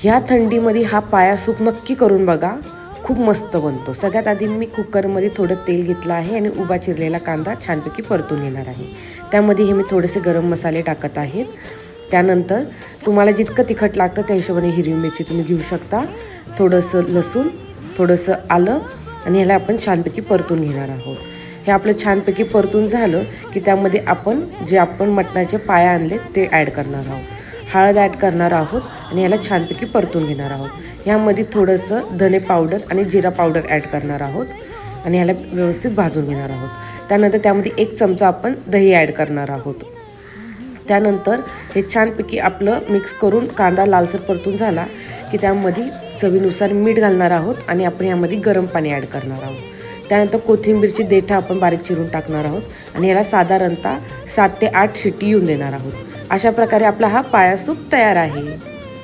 ह्या थंडीमध्ये हा पाया सूप नक्की करून बघा. खूप मस्त बनतो. सगळ्यात आधी मी कुकरमध्ये थोडं तेल घेतलं आहे आणि उभा चिरलेला कांदा छानपैकी परतून घेणार आहे. त्यामध्ये हे मी थोडेसे गरम मसाले टाकत आहेत त्यानंतर तुम्हाला जितकं तिखट लागतं त्या हिशोबाने हिरवी मिरची तुम्ही घेऊ शकता. थोडंसं लसूण थोडंसं आलं आणि ह्याला आपण छानपैकी परतून घेणार आहोत. हे आपलं छानपैकी परतून झालं की त्यामध्ये आपण जे आपण मटणाचे पाया आणले ते ॲड करणार आहोत. हळद ॲड करणार आहोत आणि याला छानपैकी परतून घेणार आहोत. ह्यामध्ये थोडंसं धने पावडर आणि जिरा पावडर ॲड करणार आहोत आणि ह्याला व्यवस्थित भाजून घेणार आहोत. त्यानंतर त्यामध्ये एक चमचा आपण दही ॲड करणार आहोत. त्यानंतर हे छानपैकी आपलं मिक्स करून कांदा लालसर परतून झाला की त्यामध्ये चवीनुसार मीठ घालणार आहोत आणि आपण यामध्ये गरम पाणी ॲड करणार आहोत. त्यानंतर कोथिंबीरची देठं आपण बारीक चिरून टाकणार आहोत आणि याला साधारणतः सात ते आठ शिट्टी येऊन देणार आहोत. अशा प्रकारे आपला हा पायासूप तयार आहे.